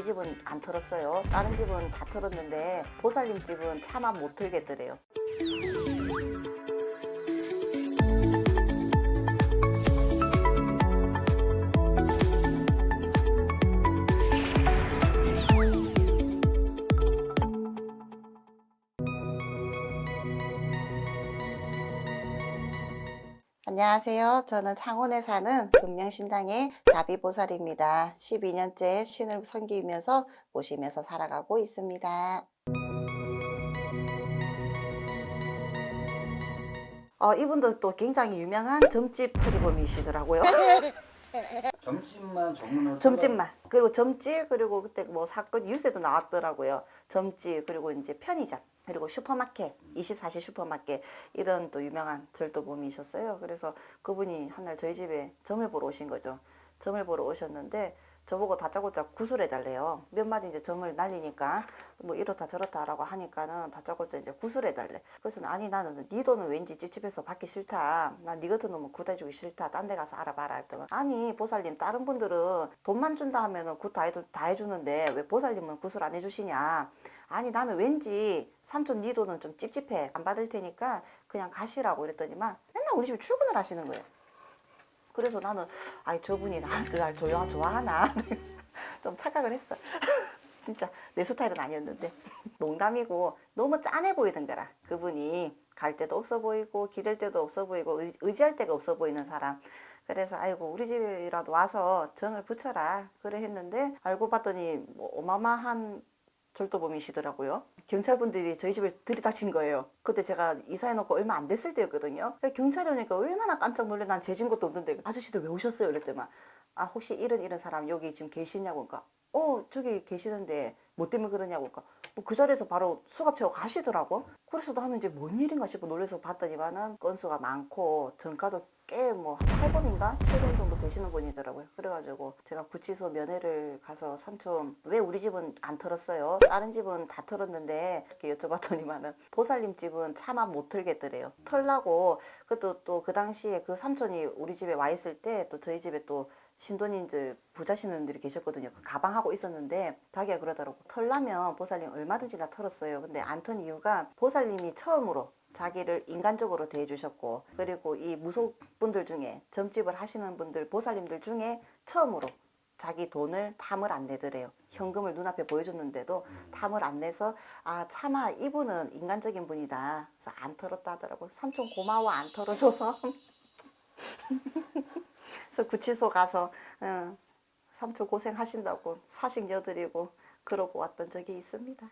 우리 집은 안 털었어요. 다른 집은 다 털었는데 보살님 집은 차마 못 털겠더래요. 안녕하세요. 저는 창원에 사는 금명신당의 자비보살입니다. 12년째 신을 섬기면서 모시면서 살아가고 있습니다. 어, 이분도 또 굉장히 유명한 점집 털이범이시더라고요. 점집만 전문으로 점집만 그리고 점집 그리고 그때 뭐 사건 뉴스에도 나왔더라고요. 점집 그리고 이제 편의점 그리고 슈퍼마켓 24시 슈퍼마켓 이런 또 유명한 절도범이셨어요. 그래서 그분이 한 날 저희 집에 점을 보러 오신 거죠. 점을 보러 오셨는데 저보고 다짜고짜 구슬해 달래요. 몇 마디 이제 점을 날리니까 뭐 이렇다 저렇다라고 하니까는 다짜고짜 이제 구슬해 달래. 그래서 아니 나는 네 돈은 왠지 찝찝해서 받기 싫다. 난네 같은 놈은 구대주기 싫다. 딴 데 가서 알아봐라 했더니 아니 보살님 다른 분들은 돈만 준다 하면은 굿다 해주, 다 해주는데 왜 보살님은 구슬 안 해주시냐. 아니 나는 왠지 삼촌 네 돈은 좀 찝찝해. 안 받을 테니까 그냥 가시라고 이랬더니만 맨날 우리 집에 출근을 하시는 거예요. 그래서 나는 아이 저분이 나한테 날 조용 좋아하나? 좀 착각을 했어. 진짜 내 스타일은 아니었는데. 농담이고 너무 짠해 보이던 거라. 그분이 갈 데도 없어 보이고 기댈 데도 없어 보이고 의- 의지할 데가 없어 보이는 사람. 그래서 아이고 우리 집이라도 와서 정을 붙여라. 그래 했는데 알고 봤더니 뭐 어마어마한 절도범이시더라고요. 경찰분들이 저희 집을 들이닥친 거예요. 그때 제가 이사해놓고 얼마 안 됐을 때였거든요. 경찰이 오니까 얼마나 깜짝 놀래. 난 죄진 것도 없는데 아저씨들 왜 오셨어요? 이랬더만 아 혹시 이런 이런 사람 여기 지금 계시냐고 그러니까 어 저기 계시는데 뭐 때문에 그러냐고 그러니까 뭐 그 자리에서 바로 수갑 채고 가시더라고. 그래서 나는 이제 뭔 일인가 싶어 놀라서 봤더니만은 건수가 많고 전가도 꽤뭐 8범인가 7범 정도 되시는 분이더라고요. 그래가지고 제가 구치소 면회를 가서 삼촌 왜 우리 집은 안 털었어요? 다른 집은 다 털었는데 이렇게 여쭤봤더니만은 보살님 집은 차마 못 털겠더래요. 털라고 그것도 또 그 당시에 그 삼촌이 우리 집에 와 있을 때 또 저희 집에 또 신도님들 부자 신도님들이 계셨거든요. 그 가방 하고 있었는데 자기가 그러더라고. 털라면 보살님 얼마든지 다 털었어요. 근데 안 턴 이유가 보살님이 처음으로 자기를 인간적으로 대해주셨고 그리고 이 무속분들 중에 점집을 하시는 분들 보살님들 중에 처음으로 자기 돈을 탐을 안 내더래요. 현금을 눈앞에 보여줬는데도 탐을 안 내서 아 차마 이분은 인간적인 분이다. 그래서 안 털었다 하더라고요. 삼촌 고마워 안 털어줘서. 그래서 구치소 가서 어, 삼촌 고생하신다고 사식 여드리고 그러고 왔던 적이 있습니다.